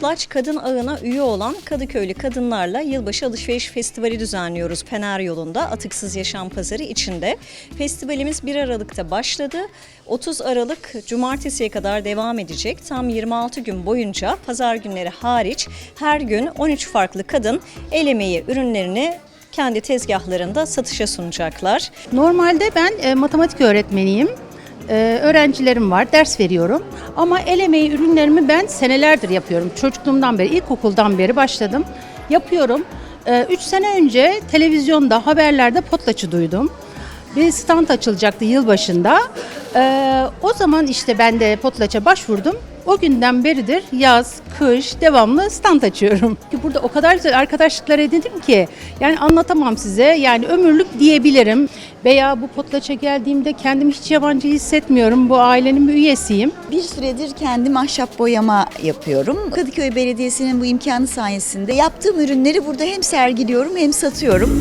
Potlaç Kadın Ağı'na üye olan Kadıköylü kadınlarla yılbaşı alışveriş festivali düzenliyoruz Pener yolunda Atıksız Yaşam Pazarı içinde. Festivalimiz 1 Aralık'ta başladı. 30 Aralık Cumartesi'ye kadar devam edecek. Tam 26 gün boyunca pazar günleri hariç her gün 13 farklı kadın el emeği ürünlerini kendi tezgahlarında satışa sunacaklar. Normalde ben e, matematik öğretmeniyim. E, öğrencilerim var, ders veriyorum. Ama el emeği ürünlerimi ben senelerdir yapıyorum. Çocukluğumdan beri, ilkokuldan beri başladım. Yapıyorum. 3 sene önce televizyonda, haberlerde potlaçı duydum. Bir stand açılacaktı yılbaşında. E, o zaman işte ben de potlaça başvurdum. O günden beridir yaz, kış devamlı stand açıyorum. Burada o kadar güzel arkadaşlıklar edindim ki yani anlatamam size. Yani ömürlük diyebilirim. Veya bu potlaça geldiğimde kendimi hiç yabancı hissetmiyorum. Bu ailenin bir üyesiyim. Bir süredir kendim ahşap boyama yapıyorum. Kadıköy Belediyesi'nin bu imkanı sayesinde yaptığım ürünleri burada hem sergiliyorum hem satıyorum.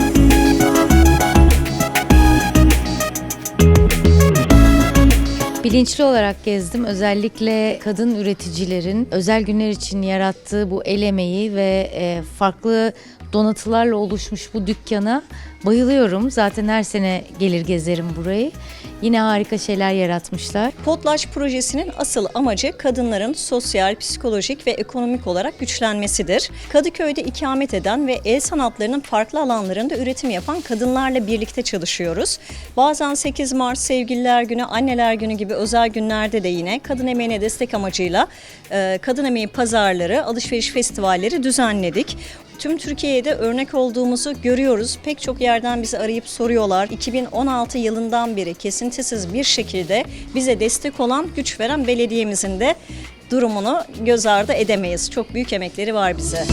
Bilinçli olarak gezdim. Özellikle kadın üreticilerin özel günler için yarattığı bu el emeği ve e, farklı donatılarla oluşmuş bu dükkana bayılıyorum. Zaten her sene gelir gezerim burayı. Yine harika şeyler yaratmışlar. Potlaç projesinin asıl amacı kadınların sosyal, psikolojik ve ekonomik olarak güçlenmesidir. Kadıköy'de ikamet eden ve el sanatlarının farklı alanlarında üretim yapan kadınlarla birlikte çalışıyoruz. Bazen 8 Mart, Sevgililer Günü, Anneler Günü gibi özel günlerde de yine kadın emeğine destek amacıyla e, kadın emeği pazarları, alışveriş festivalleri düzenledik. Tüm Türkiye'de örnek olduğumuzu görüyoruz. Pek çok yerden bizi arayıp soruyorlar. 2016 yılından beri kesintisiz bir şekilde bize destek olan, güç veren belediyemizin de durumunu göz ardı edemeyiz. Çok büyük emekleri var bize.